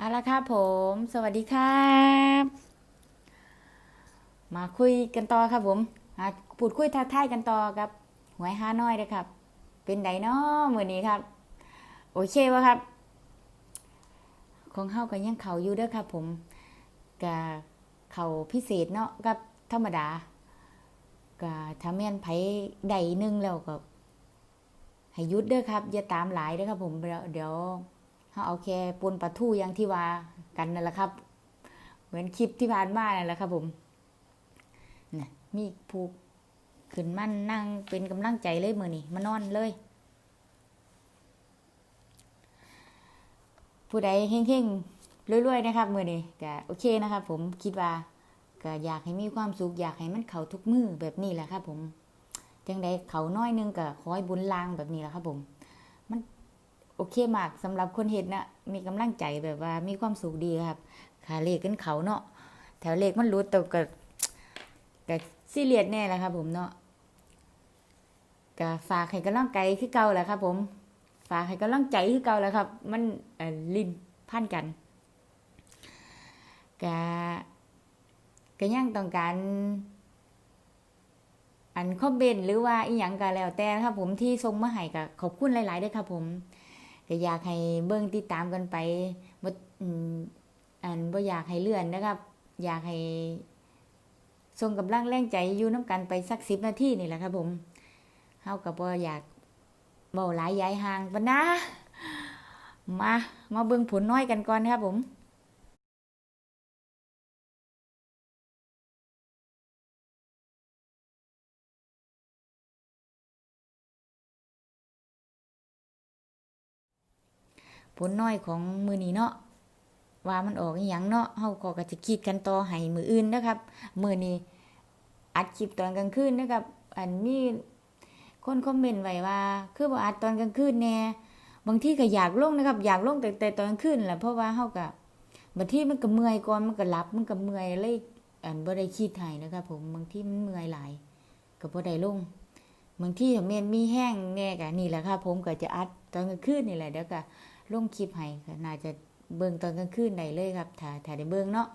เอาละครับผม สวัสดีครับ มาคุยกันต่อครับผมพูดคุยทักทายกันต่อกับ หวยห้าน้อยเลยครับ เป็นไดเนาะมือนี้ครับ โอเควะครับ ของเฮาก็ยังเขาอยู่เด้อครับ ผมกับเขาพิเศษเนาะกับธรรมดาก็ถ้าแม่นไผใดหนึงแล้วก็ให้ยุดเด้อครับ อย่าตามหลายเด้อครับ ผมเดี๋ยว เดี๋ยวเฮาเอาแค่ปนปลาทูอย่างที่ว่ากันนั่นแหละครับ เหมือนคลิปที่ผ่านมานั่นแหละครับ ผมน่ะมีผูกขึ้นมั่นนั่งเป็นกำลังใจเลยมือนี่มานอนเลย ผู้ใดเฮงๆรวยๆนะครับ มือนี้ก็โอเคนะครับ ผมคิดว่าก็อยากให้มีความสุขอยากให้มันเขาทุกมือแบบนี้แหละครับ ผมจังใดเขาน้อยนึงก็ขอให้บุญลางแบบนี้แหละครับ ผม โอเคมากสำหรับคนเห็นนะมีกำลังใจแบบว่ามีความสุขดีครับขาเลขกันเขาเนาะแถวเลขมันรู้แต่ก็ก็ซีเรียสแน่แหละครับผมเนาะก็ฝากให้กำลังใจคือเก่าแหละครับ ผม ฝากให้กำลังใจคือเก่าแหล้วครับ มันอ่อลิ้นพันกันกะก็ยังต้องการอันคอมเมนต์หรือว่าอีหยังก็แล้วแต่ครับ ผมที่ส่งมาให้ก็ขอบคุณหลายๆด้วยครับ ผม ก็อยากให้เบิ่งติดตามกันไปบ่อืมอันบ่อยากให้เลื่อนนะครับ อยากให้ส่งกำลังแรงใจอยู่น้ำกันไปสักสิบนาทีนี่แหละครับผมเฮาก็บ่อยากเบาหลายยายห่างปะนะมามาเบิ่งผลน้อยกันก่อนครับผม ผลน้อยของมือนี้เนาะว่ามันออกอหย่างเนาะเฮาก็ก็จะคิดกันต่อให้มืออื่นนะครับ มือนี้อัดคลิปตอนกลางคืนนะครับ อันมีคนคอมเมนต์ไว้ว่า คือบ่อัดตอนกลางคืนแน่บางทีก็อยากลงนะครับ อยากลงแต่แต่ตอนกลางคืนแหละเพราะว่าเฮาก็บางทีมันก็เมื่อยก่อนมันก็หลับมันก็เมื่อยเลยอันบ่ได้คิดให้นะครับ ผมบางทีมันเมื่อยหลายก็บ่ได้ลงบางทีถ้าแม่นมีแห้งแน่ก็นี่แหละครับผมก็จะอัดตอนกลางคืนนี่แหละเดี๋ยวก็ ลงคลิปให้น่าจะเบิ่งตอนกลางคืนได้เลยครับถ้าถ้าได้เบิ่งเนาะ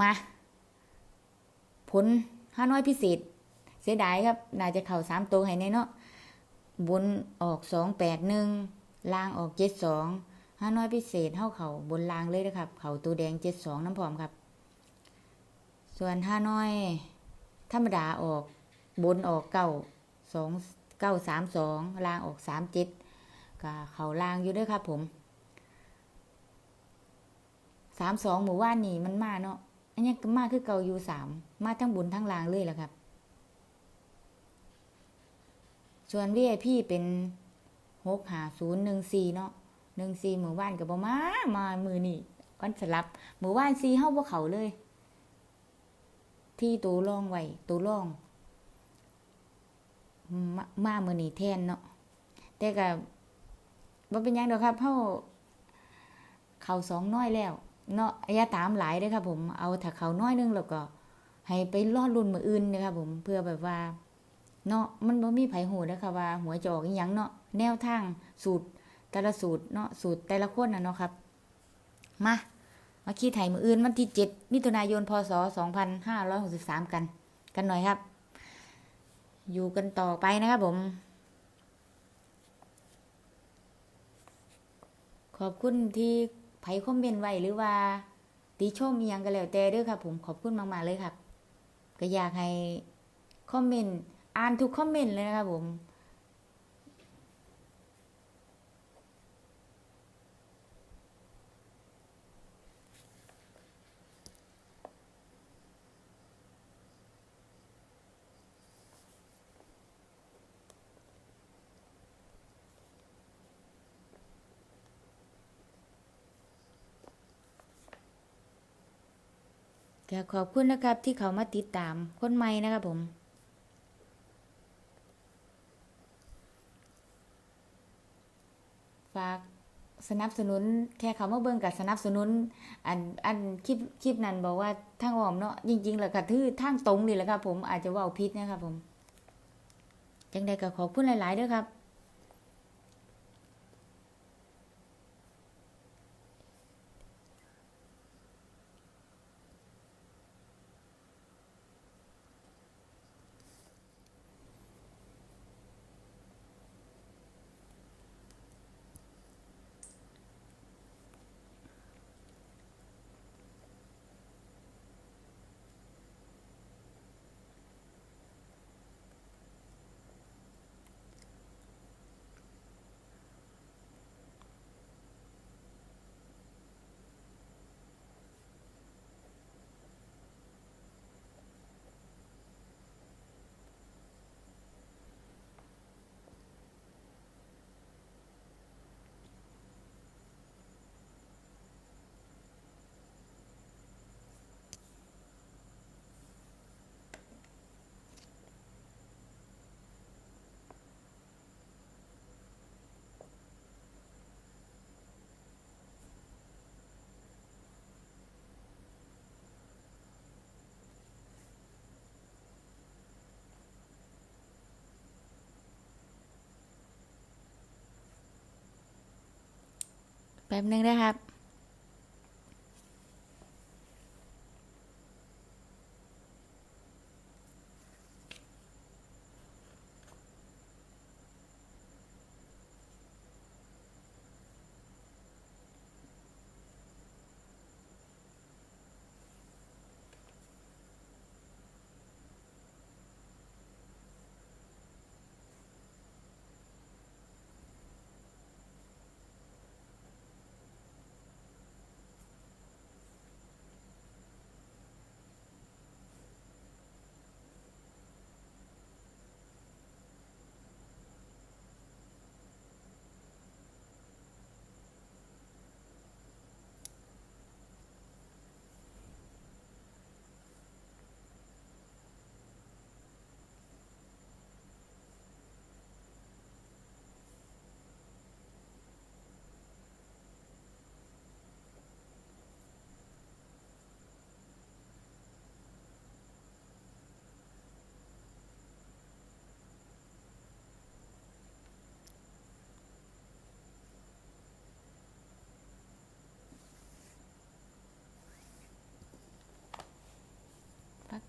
มา ผลห้าน้อยพิเศษ เสียดายครับ น่าจะเข่าสามตัวให้แน่เนาะบนออกสองแปดหนึ่งล่างออกเจ็ดสองห้าน้อยพิเศษเท่าเขาบนล่างเลยนะครับ เขาตัวแดงเจ็ดสองน้ำผอมครับ ส่วนห้าน้อย ธรรมดาออก บนออกเก้าสองเก้าสามสองล่างออกสามเจ็ด ก็เขาลางอยู่ด้วยครับผมสามสองหมู่ว่านนี่มันมาเนาะอันนี้มาคือเก่าอยู่สามมาทั้งบนทั้งลางเลยแหละครับ ส่วน VIP เป็นหกหาศูนย์หนึ่งสี่เนาะหนึ่งสี่หมู่บ้านกับบมามามือนี่วันสลับหมู่บ้านซีเฮาบ่เขาเลย ที่ตัวร่องไว้ตัวร่องมามามือนี่แทนเนาะแต่ก็บ่ เป็นยังดอกครับเฮาเขาสองน้อยแล้วเนาะอย่าตามหลายเด้อครับ ผมเอาถ้าเขาน้อยนึงแล้วก็ ให้ไปรอดรุ่นมืออื่นนะครับผมเพื่อแบบว่า เนาะมันบ่มีไผหูนะคะว่าหัวจะออกอีหยังเนาะแนวทางสูตรแต่ละสูตรเนาะสูตรแต่ละคนน่ะเนาะครับ มามาขี้ไถมืออื่นวันที่7มิถุนายนพศ2563กัน กันหน่อยครับ อยู่กันต่อไปนะครับผม ขอบคุณที่ไผคอมเมนต์ไว้หรือว่าติชมยังก็แล้วแต่เด้อครับผมขอบคุณมากๆเลยครับ ก็อยากให้คอมเมนต์อ่านทุกคอมเมนต์เลยนะครับผม ก็ขอบคุณนะครับที่เขามาติดตามคนใหม่นะครับผมฝากสนับสนุนแค่เขามาเบิ่งกับสนับสนุน อันอันคลิปคลิปนั้นบอกว่าทางอ้อมเนาะจริงๆแล้วก็คือทางตรงนี่แหละครับผมอาจจะว่าผิดนะครับผมจังใดก็ขอบคุณหลายๆด้อครับ แป๊บนึงนะครับ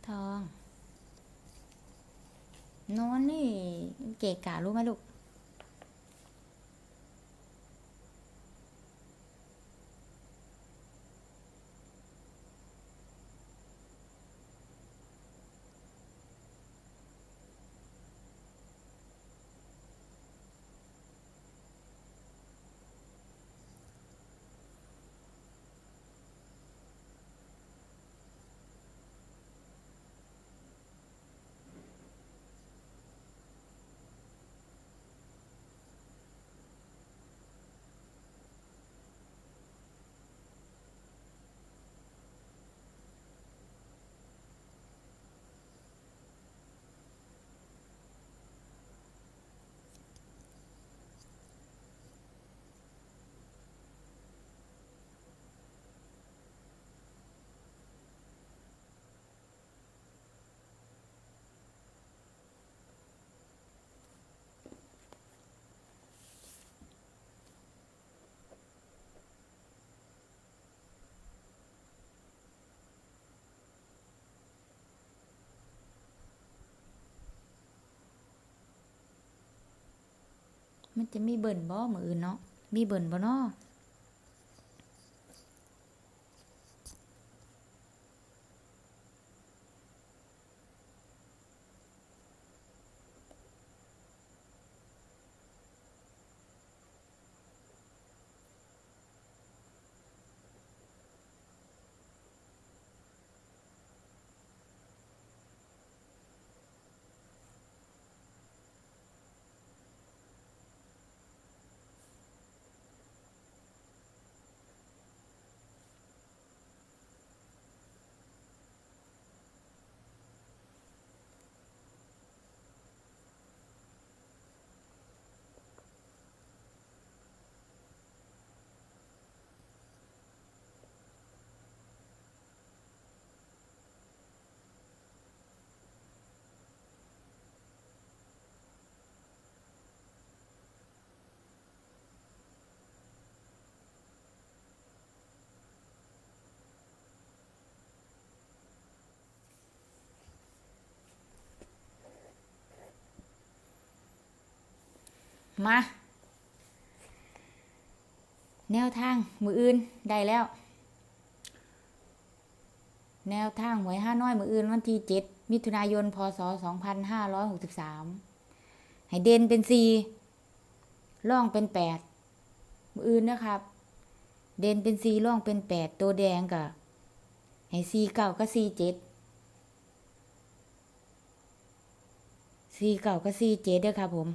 ทองนอนนี่ เกะกะรู้ไหมลูก มันจะมีเบิ่นบ่มืออื่นเนาะมีเบิ่นบ่เนาะ มา แนวทางมืออื่นได้แล้ว แนวทางหวยห้าน้อยมืออื่นวันที่เจ็ดมิถุนายนพศสองพันห้าร้อยหกสิบสามให้เด่นเป็นสี่ล่องเป็นแปดมืออื่นนะครับ เด่นเป็นสี่ล่องเป็นแปดตัวแดงกับให้สี่เก้าก็สี่เจ็ดสี่เก้าก็สี่เจ็ดเด้อครับผม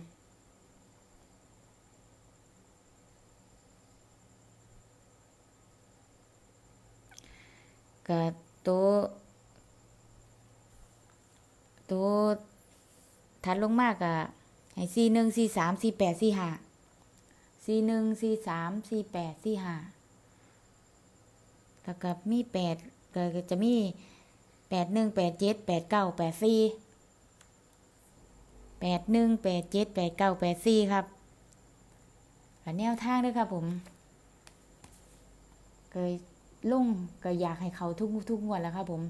ก็ตัวตัวถัดลงมากอะให้สี่หนึ่งสี่สามสี่แปดสี่ห้าสี่หนึ่งสี่สามสี่แปดสี่ห้าแล้วก็มีแปดก็จะมีแปดหนึ่งแปดเจ็ดแปดเก้าแปดสี่แปดหนึ่งแปดเจ็ดแปดเก้าแปดสี่ครับแนวทางด้วยครับผมเก็ ลุงก็อยากให้เขาทุกทุกงวดแล้วครับผม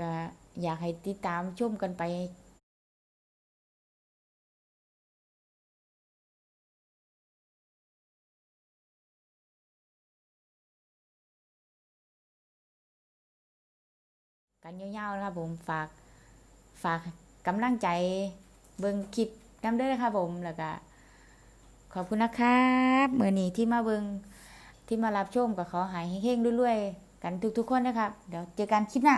ก็อยากให้ติดตามชมกันไปกันยาวๆนะครับผมฝากฝากกำลังใจเบิ่งคลิปน้ำเด้อครับผมแล้วก็ขอบคุณนะครับเมื่อนี้ที่มาเบิ่ง ที่มารับชมกับเขาหายเฮงๆรวยๆกันทุกๆคนนะครับ เดี๋ยวเจอกันคลิปหน้า